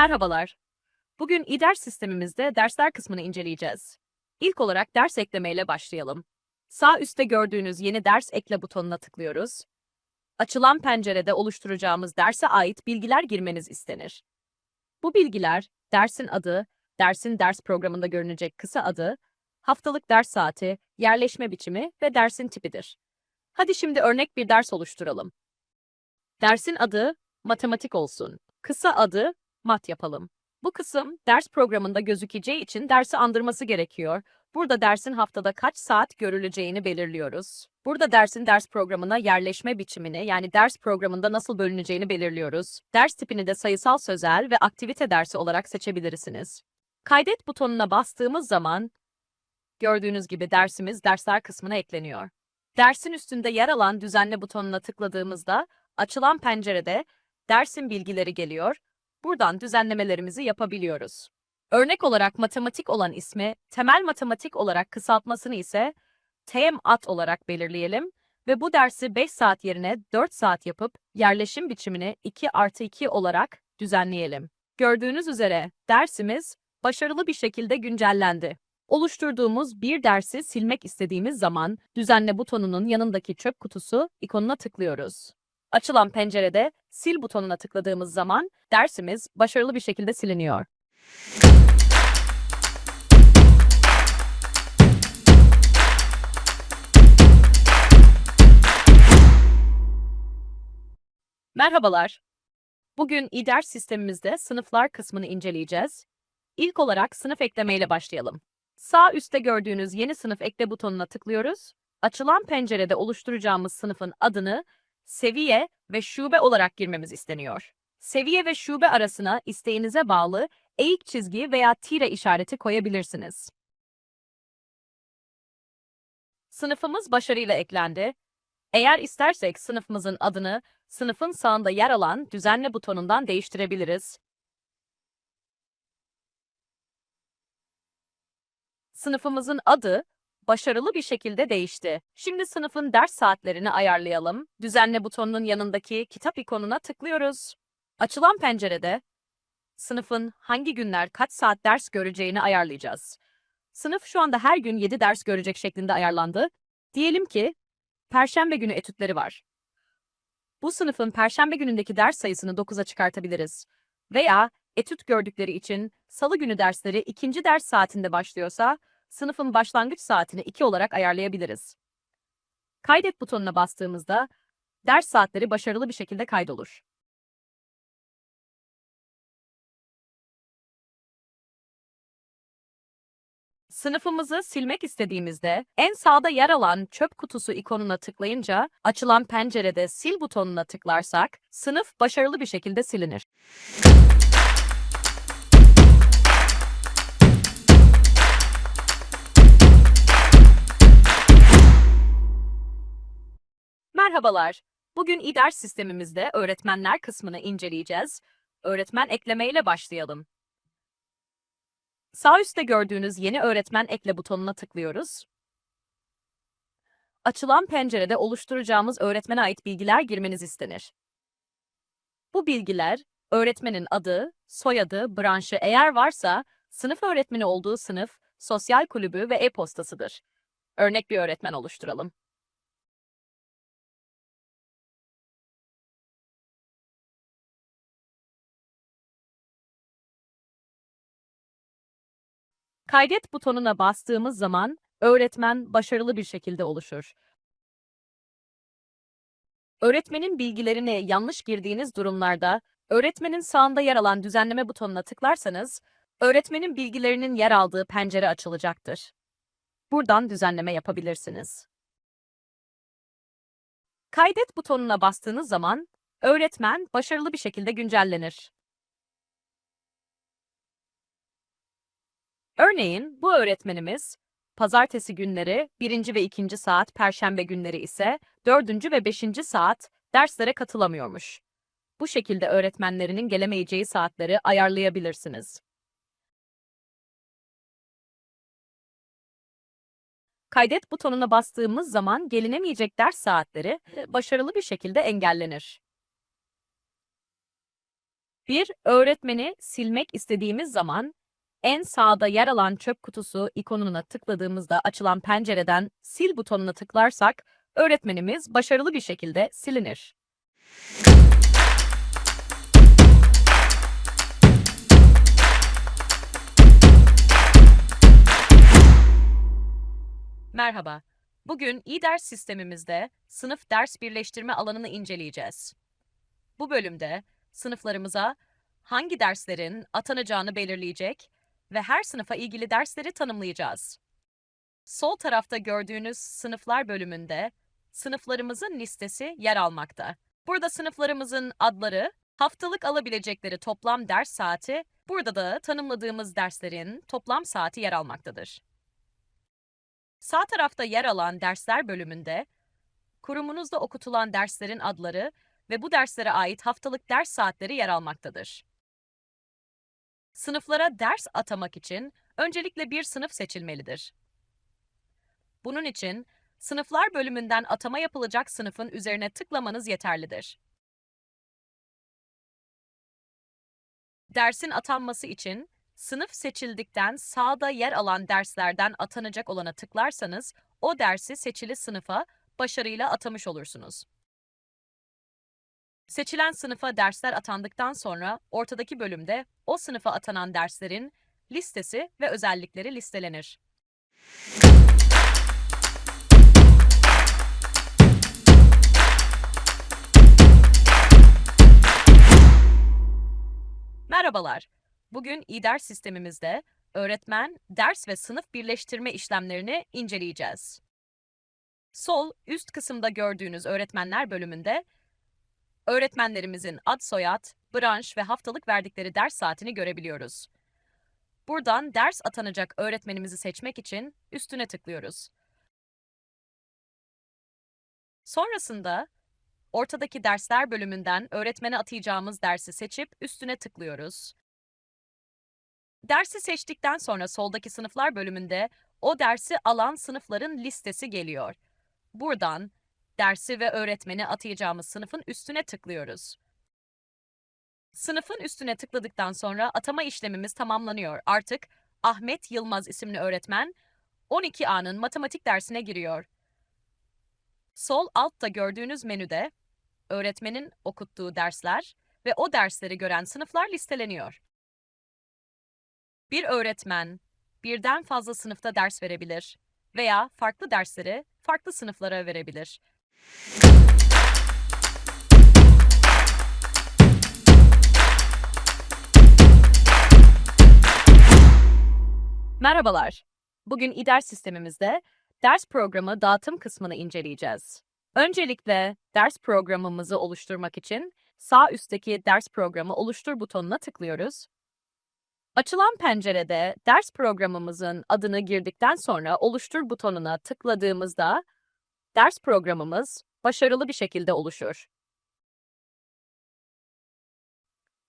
Merhabalar. Bugün İDERS sistemimizde dersler kısmını inceleyeceğiz. İlk olarak ders eklemeyle başlayalım. Sağ üstte gördüğünüz yeni ders ekle butonuna tıklıyoruz. Açılan pencerede oluşturacağımız derse ait bilgiler girmeniz istenir. Bu bilgiler, dersin adı, dersin ders programında görünecek kısa adı, haftalık ders saati, yerleşme biçimi ve dersin tipidir. Hadi şimdi örnek bir ders oluşturalım. Dersin adı matematik olsun. Kısa adı mat yapalım. Bu kısım ders programında gözükeceği için dersi andırması gerekiyor. Burada dersin haftada kaç saat görüleceğini belirliyoruz. Burada dersin ders programına yerleşme biçimini yani ders programında nasıl bölüneceğini belirliyoruz. Ders tipini de sayısal sözel ve aktivite dersi olarak seçebilirsiniz. Kaydet butonuna bastığımız zaman gördüğünüz gibi dersimiz dersler kısmına ekleniyor. Dersin üstünde yer alan düzenle butonuna tıkladığımızda açılan pencerede dersin bilgileri geliyor Buradan düzenlemelerimizi yapabiliyoruz. Örnek olarak matematik olan ismi temel matematik olarak kısaltmasını ise TMAT olarak belirleyelim ve bu dersi 5 saat yerine 4 saat yapıp yerleşim biçimini 2 artı 2 olarak düzenleyelim. Gördüğünüz üzere dersimiz başarılı bir şekilde güncellendi. Oluşturduğumuz bir dersi silmek istediğimiz zaman düzenle butonunun yanındaki çöp kutusu ikonuna tıklıyoruz. Açılan pencerede sil butonuna tıkladığımız zaman dersimiz başarılı bir şekilde siliniyor. Merhabalar. Bugün İDERS sistemimizde sınıflar kısmını inceleyeceğiz. İlk olarak sınıf ekleme ile başlayalım. Sağ üstte gördüğünüz yeni sınıf ekle butonuna tıklıyoruz. Açılan pencerede oluşturacağımız sınıfın adını seviye ve şube olarak girmemiz isteniyor. Seviye ve şube arasına isteğinize bağlı eğik çizgi veya tire işareti koyabilirsiniz. Sınıfımız başarıyla eklendi. Eğer istersek sınıfımızın adını sınıfın sağında yer alan düzenle butonundan değiştirebiliriz. Sınıfımızın adı başarılı bir şekilde değişti. Şimdi sınıfın ders saatlerini ayarlayalım. Düzenle butonunun yanındaki kitap ikonuna tıklıyoruz. Açılan pencerede sınıfın hangi günler kaç saat ders göreceğini ayarlayacağız. Sınıf şu anda her gün 7 ders görecek şeklinde ayarlandı. Diyelim ki perşembe günü etütleri var. Bu sınıfın perşembe günündeki ders sayısını 9'a çıkartabiliriz. Veya etüt gördükleri için salı günü dersleri ikinci ders saatinde başlıyorsa sınıfın başlangıç saatini 2 olarak ayarlayabiliriz. Kaydet butonuna bastığımızda ders saatleri başarılı bir şekilde kaydolur. Sınıfımızı silmek istediğimizde en sağda yer alan çöp kutusu ikonuna tıklayınca açılan pencerede sil butonuna tıklarsak sınıf başarılı bir şekilde silinir. Merhabalar. Bugün İDERS sistemimizde öğretmenler kısmını inceleyeceğiz. Öğretmen ekleme ile başlayalım. Sağ üstte gördüğünüz yeni öğretmen ekle butonuna tıklıyoruz. Açılan pencerede oluşturacağımız öğretmene ait bilgiler girmeniz istenir. Bu bilgiler, öğretmenin adı, soyadı, branşı eğer varsa, sınıf öğretmeni olduğu sınıf, sosyal kulübü ve e-postasıdır. Örnek bir öğretmen oluşturalım. Kaydet butonuna bastığımız zaman öğretmen başarılı bir şekilde oluşur. Öğretmenin bilgilerini yanlış girdiğiniz durumlarda öğretmenin sağında yer alan düzenleme butonuna tıklarsanız öğretmenin bilgilerinin yer aldığı pencere açılacaktır. Buradan düzenleme yapabilirsiniz. Kaydet butonuna bastığınız zaman öğretmen başarılı bir şekilde güncellenir. Örneğin bu öğretmenimiz pazartesi günleri 1. ve 2. saat, perşembe günleri ise 4. ve 5. saat derslere katılamıyormuş. Bu şekilde öğretmenlerinin gelemeyeceği saatleri ayarlayabilirsiniz. Kaydet butonuna bastığımız zaman gelinemeyecek ders saatleri başarılı bir şekilde engellenir. Bir öğretmeni silmek istediğimiz zaman en sağda yer alan çöp kutusu ikonuna tıkladığımızda açılan pencereden sil butonuna tıklarsak öğretmenimiz başarılı bir şekilde silinir. Merhaba. Bugün İDERS sistemimizde sınıf ders birleştirme alanını inceleyeceğiz. Bu bölümde sınıflarımıza hangi derslerin atanacağını belirleyecek ve her sınıfa ilgili dersleri tanımlayacağız. Sol tarafta gördüğünüz sınıflar bölümünde sınıflarımızın listesi yer almakta. Burada sınıflarımızın adları, haftalık alabilecekleri toplam ders saati, burada da tanımladığımız derslerin toplam saati yer almaktadır. Sağ tarafta yer alan dersler bölümünde, kurumunuzda okutulan derslerin adları ve bu derslere ait haftalık ders saatleri yer almaktadır. Sınıflara ders atamak için öncelikle bir sınıf seçilmelidir. Bunun için sınıflar bölümünden atama yapılacak sınıfın üzerine tıklamanız yeterlidir. Dersin atanması için sınıf seçildikten sağda yer alan derslerden atanacak olana tıklarsanız o dersi seçili sınıfa başarıyla atamış olursunuz. Seçilen sınıfa dersler atandıktan sonra ortadaki bölümde o sınıfa atanan derslerin listesi ve özellikleri listelenir. Merhabalar. Bugün İDERS sistemimizde öğretmen, ders ve sınıf birleştirme işlemlerini inceleyeceğiz. Sol üst kısımda gördüğünüz öğretmenler bölümünde öğretmenlerimizin ad soyad, branş ve haftalık verdikleri ders saatini görebiliyoruz. Buradan ders atanacak öğretmenimizi seçmek için üstüne tıklıyoruz. Sonrasında ortadaki dersler bölümünden öğretmene atayacağımız dersi seçip üstüne tıklıyoruz. Dersi seçtikten sonra soldaki sınıflar bölümünde o dersi alan sınıfların listesi geliyor. Buradan dersi ve öğretmeni atayacağımız sınıfın üstüne tıklıyoruz. Sınıfın üstüne tıkladıktan sonra atama işlemimiz tamamlanıyor. Artık Ahmet Yılmaz isimli öğretmen 12A'nın matematik dersine giriyor. Sol altta gördüğünüz menüde öğretmenin okuttuğu dersler ve o dersleri gören sınıflar listeleniyor. Bir öğretmen birden fazla sınıfta ders verebilir veya farklı dersleri farklı sınıflara verebilir. Merhabalar. Bugün İDERS sistemimizde ders programı dağıtım kısmını inceleyeceğiz. Öncelikle ders programımızı oluşturmak için sağ üstteki ders programı oluştur butonuna tıklıyoruz. Açılan pencerede ders programımızın adını girdikten sonra oluştur butonuna tıkladığımızda ders programımız başarılı bir şekilde oluşur.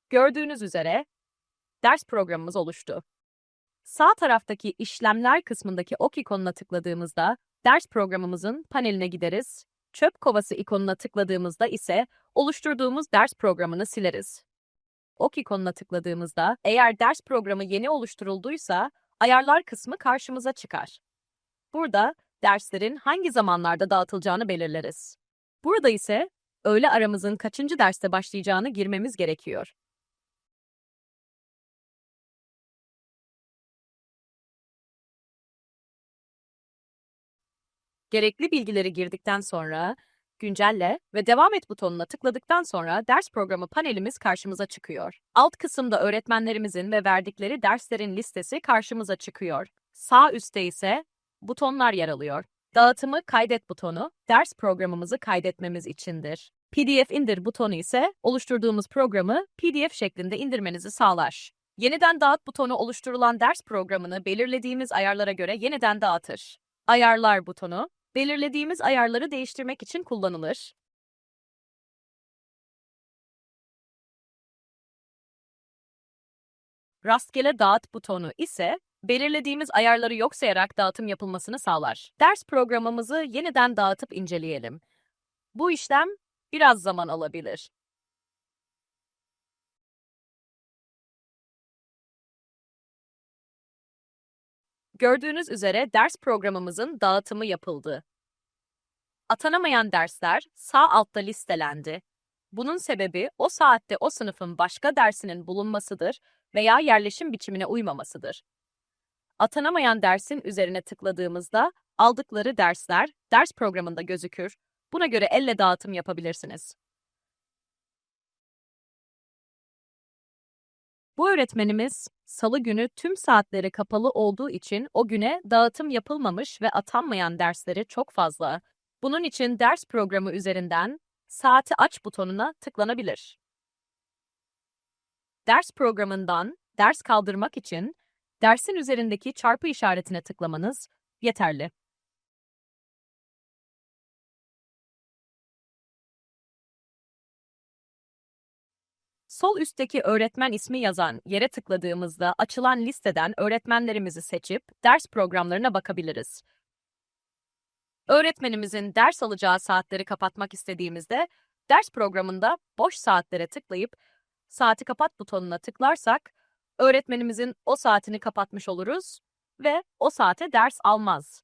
Gördüğünüz üzere ders programımız oluştu. Sağ taraftaki işlemler kısmındaki ok ikonuna tıkladığımızda ders programımızın paneline gideriz. Çöp kovası ikonuna tıkladığımızda ise oluşturduğumuz ders programını sileriz. Ok ikonuna tıkladığımızda eğer ders programı yeni oluşturulduysa ayarlar kısmı karşımıza çıkar. Burada derslerin hangi zamanlarda dağıtılacağını belirleriz. Burada ise öğle aramızın kaçıncı derste başlayacağını girmemiz gerekiyor. Gerekli bilgileri girdikten sonra güncelle ve devam et butonuna tıkladıktan sonra ders programı panelimiz karşımıza çıkıyor. Alt kısımda öğretmenlerimizin ve verdikleri derslerin listesi karşımıza çıkıyor. Sağ üstte ise butonlar yer alıyor. Dağıtımı kaydet butonu, ders programımızı kaydetmemiz içindir. PDF indir butonu ise oluşturduğumuz programı PDF şeklinde indirmenizi sağlar. Yeniden dağıt butonu oluşturulan ders programını belirlediğimiz ayarlara göre yeniden dağıtır. Ayarlar butonu, belirlediğimiz ayarları değiştirmek için kullanılır. Rastgele dağıt butonu ise belirlediğimiz ayarları yok sayarak dağıtım yapılmasını sağlar. Ders programımızı yeniden dağıtıp inceleyelim. Bu işlem biraz zaman alabilir. Gördüğünüz üzere ders programımızın dağıtımı yapıldı. Atanamayan dersler sağ altta listelendi. Bunun sebebi o saatte o sınıfın başka dersinin bulunmasıdır veya yerleşim biçimine uymamasıdır. Atanamayan dersin üzerine tıkladığımızda aldıkları dersler ders programında gözükür. Buna göre elle dağıtım yapabilirsiniz. Bu öğretmenimiz salı günü tüm saatleri kapalı olduğu için o güne dağıtım yapılmamış ve atanmayan dersleri çok fazla. Bunun için ders programı üzerinden saati aç butonuna tıklanabilir. Ders programından ders kaldırmak için dersin üzerindeki çarpı işaretine tıklamanız yeterli. Sol üstteki öğretmen ismi yazan yere tıkladığımızda açılan listeden öğretmenlerimizi seçip ders programlarına bakabiliriz. Öğretmenimizin ders alacağı saatleri kapatmak istediğimizde ders programında boş saatlere tıklayıp saati kapat butonuna tıklarsak öğretmenimizin o saatini kapatmış oluruz ve o saate ders almaz.